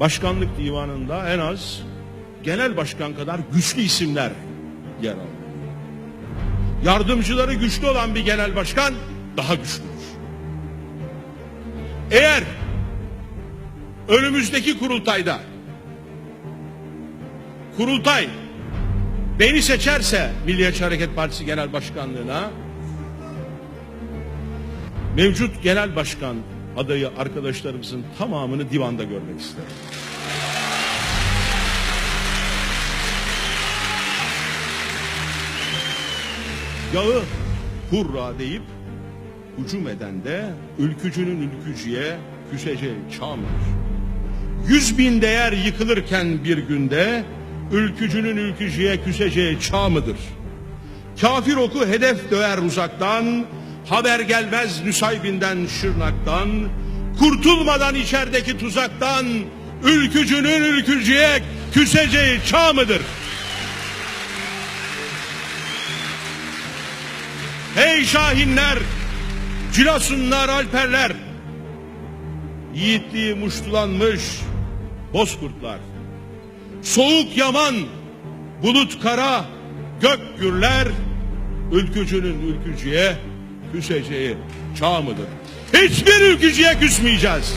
başkanlık divanında en az genel başkan kadar güçlü isimler yer alır. Yardımcıları güçlü olan bir genel başkan daha güçlüdür. Eğer önümüzdeki kurultayda kurultay beni seçerse Milliyetçi Hareket Partisi Genel Başkanlığına mevcut genel başkan adayı arkadaşlarımızın tamamını divanda görmek isterim. Yağı hurra deyip hücum eden de ülkücünün ülkücüye küseceği çağımdır. Yüz bin değer yıkılırken bir günde ülkücünün ülkücüye küseceği çağ mıdır? Kafir oku hedef döver uzaktan, haber gelmez Nüsaybin'den Şırnak'tan, kurtulmadan içerideki tuzaktan, ülkücünün ülkücüye küseceği çağ mıdır? Hey Şahinler, Cilasunlar, Alperler, yiğitliği muştulanmış bozkurtlar. Soğuk yaman, bulut kara, gök gürler, ülkücünün ülkücüye küseceği çağ mıdır? Hiçbir ülkücüye küsmeyeceğiz.